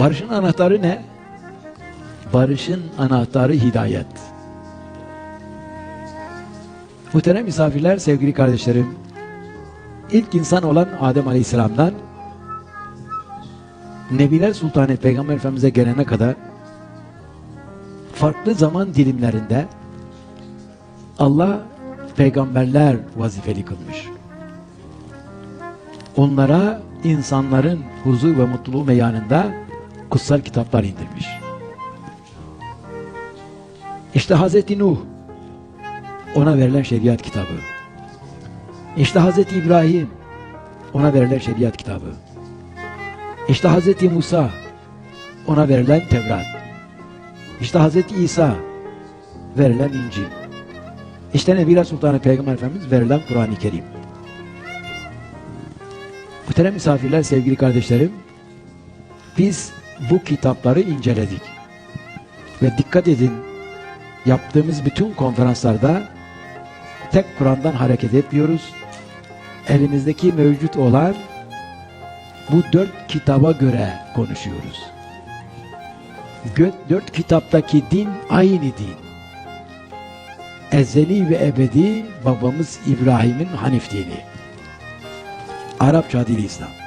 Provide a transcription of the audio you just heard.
Barışın anahtarı ne? Barışın anahtarı hidayet. Muhterem misafirler, sevgili kardeşlerim, ilk insan olan Adem Aleyhisselam'dan Nebiler Sultanı Peygamber Efendimiz'e gelene kadar farklı zaman dilimlerinde Allah peygamberler vazifeli kılmış. Onlara insanların huzur ve mutluluğu meyanında kutsal kitaplar indirmiş. İşte Hazreti Nuh ona verilen şeriat kitabı. İşte Hazreti İbrahim ona verilen şeriat kitabı. İşte Hazreti Musa ona verilen Tevrat. İşte Hazreti İsa verilen İncil. İşte Nebiler Sultanı Peygamber Efendimiz verilen Kur'an-ı Kerim. Muhterem misafirler, sevgili kardeşlerim, biz bu kitapları inceledik. Ve dikkat edin, yaptığımız bütün konferanslarda tek Kur'an'dan hareket etmiyoruz. Elimizdeki mevcut olan bu dört kitaba göre konuşuyoruz. Dört kitaptaki din aynı din. Ezeli ve ebedi babamız İbrahim'in Hanif dini. Arapça dili İslam.